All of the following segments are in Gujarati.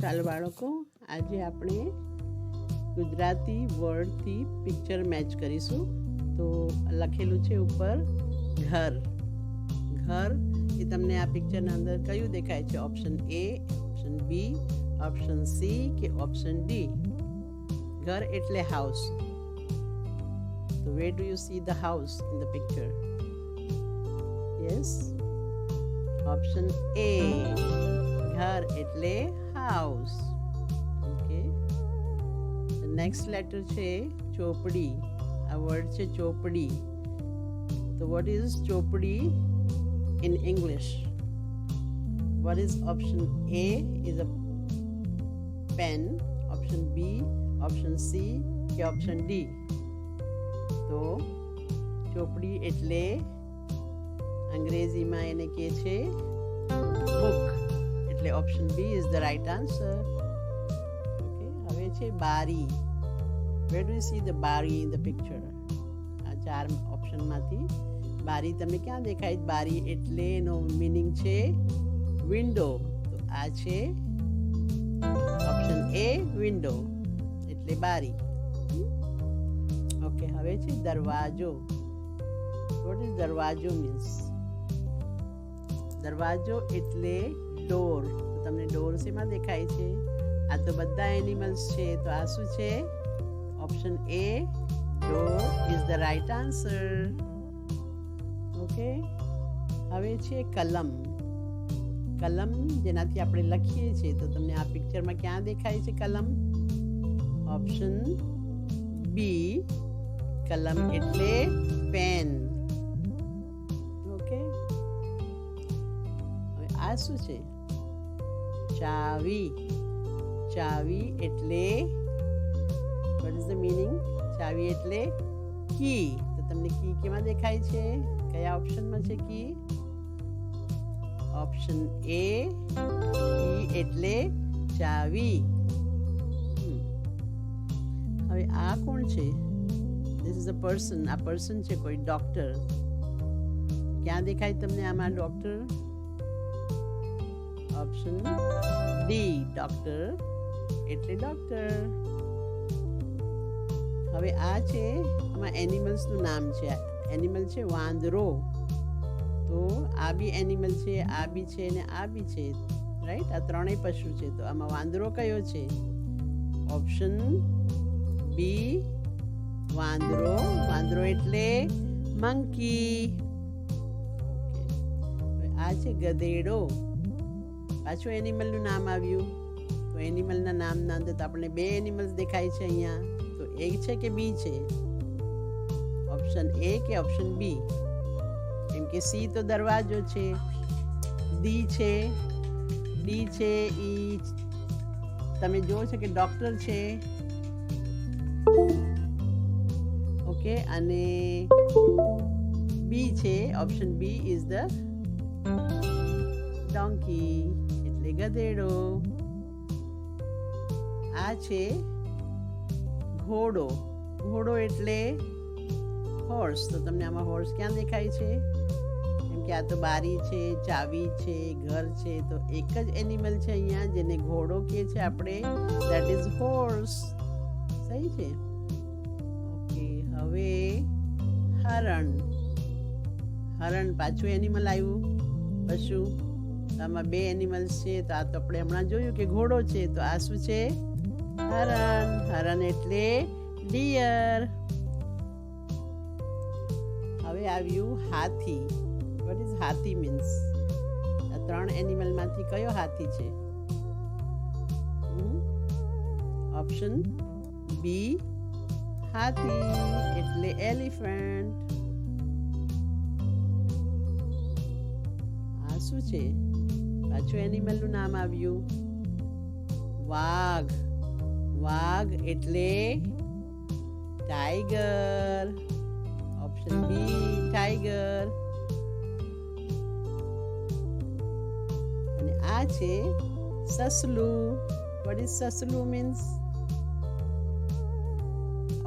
ચાલો બાળકો આજે આપણે ગુજરાતી વર્ડથી પિક્ચર મેચ કરીશું તો લખેલું છે ઉપર ઘર ઘર એ તમને આ પિક્ચરના અંદર કયું દેખાય છે? Option A option B option C કે ઓપ્શન ડી ઘર એટલે હાઉસ તો where do you see the house in the picture yes option A ઘર એટલે હાઉસ ઓકે નેક્સ્ટ લેટર છે ચોપડી આ વર્ડ છે ચોપડી તો વોટ ઇઝ ચોપડી in English what is option A is a pen, option B, option C કે option D. તો ચોપડી એટલે અંગ્રેજીમાં એને કહે છે બુક એટલે option B is the right answer okay હવે છે બારી. વેર ડુ સી ધ બારી ઇન ધ પિક્ચર આ ચાર ઓપ્શનમાંથી બારી તમને ક્યાં દેખાય? બારી એટલે એનો મિનિંગ છે વિન્ડો તો આ છે ઓપ્શન એ વિન્ડો એટલે બારી. ઓકે હવે છે દરવાજો. વોટ ઇઝ દરવાજો મીન્સ દરવાજો એટલે ડોર. તો તમને ડોર શેમાં દેખાય છે? આ તો બધા એનિમલ્સ છે, તો આ શું છે? Option A door is the right answer okay હવે છે કલમ. કલમ જેનાથી આપણે લખીએ છીએ, તો તમને આ પિક્ચરમાં ક્યાં દેખાય છે કલમ? ઓપ્શન બી કલમ એટલે પેન ઓકે હવે આ શું છે? ચાવી. ચાવી એટલે વોટ ઇઝ ધ મિનિંગ ચાવી એટલે કી. તો તમને કી કેમાં દેખાય છે? કયા ઓપ્શનમાં છે કી? ઓપ્શન એ કી એટલે ચાવી. હવે આ કોણ છે? ધીસ ઇઝ અ પર્સન આ પર્સન છે કોઈ ડોક્ટર ક્યાં દેખાય તમને આમાં ડોક્ટર ઓપ્શન ડી ડોક્ટર એટલે ડોક્ટર હવે આ છે, આમાં એનિમલ્સનું નામ છે. એનિમલ છે વાંદરો. તો આ બી એનિમલ છે, આ બી છે ને આ બી છે રાઈટ આ ત્રણેય પશુ છે. તો આમાં વાંદરો કયો છે? ઓપ્શન બી વાંદરો. વાંદરો એટલે મંકી આ છે ગધેડો. પાછું એનિમલનું નામ આવ્યું. તો એનિમલના નામના અંદર તો આપણને બે એનિમલ્સ દેખાય છે અહીંયા. તો એ છે કે બી છે? ઓપ્શન એ કે ઓપ્શન બી કેમ કે સી તો દરવાજો છે. ડી છે. ડી છે ઈ તમે જુઓ છો કે ડોક્ટર છે. ઓકે અને બી છે. Option B is the donkey એટલે ગધેડો આ છે ઘોડો. ઘોડો એટલે હોર્સ તો તમને આમાં હોર્સ ક્યાં દેખાય છે? કેમ કે આ તો બારી છે, ચાવી છે, ઘર છે, તો એક જ એનિમલ છે અહીંયા જેને ઘોડો કહે છે આપણે. દેટ ઇઝ હોર્સ સહી છે? ઓકે, હવે હરણ. હરણ પાછું એનિમલ આવ્યું. પશુ. આમાં બે એનિમલ્સ છે, તો આ તો આપણે હમણાં જોયું કે ઘોડો છે, તો આ શું છે? હરણ. હરણ એટલે ડિયર હવે આવ્યું હાથી. વોટ ઇઝ હાથી મીન્સ આ ત્રણ એનિમલમાંથી કયો હાથી છે? ઓપ્શન બી હાથી. એટલે એલિફન્ટ શું છે? પાછું એનિમલનું નામ આવ્યું. વાઘ. વાઘ એટલે ટાઈગર ઓપ્શન બી ટાઈગર અને આ છે સસલું. વોટ ઇઝ સસલું મીન્સ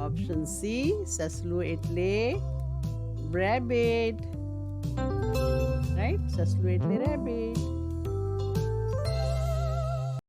ઓપ્શન સી સસલું એટલે રેબિટ રાઈટ સસલું એટલે રેબિટ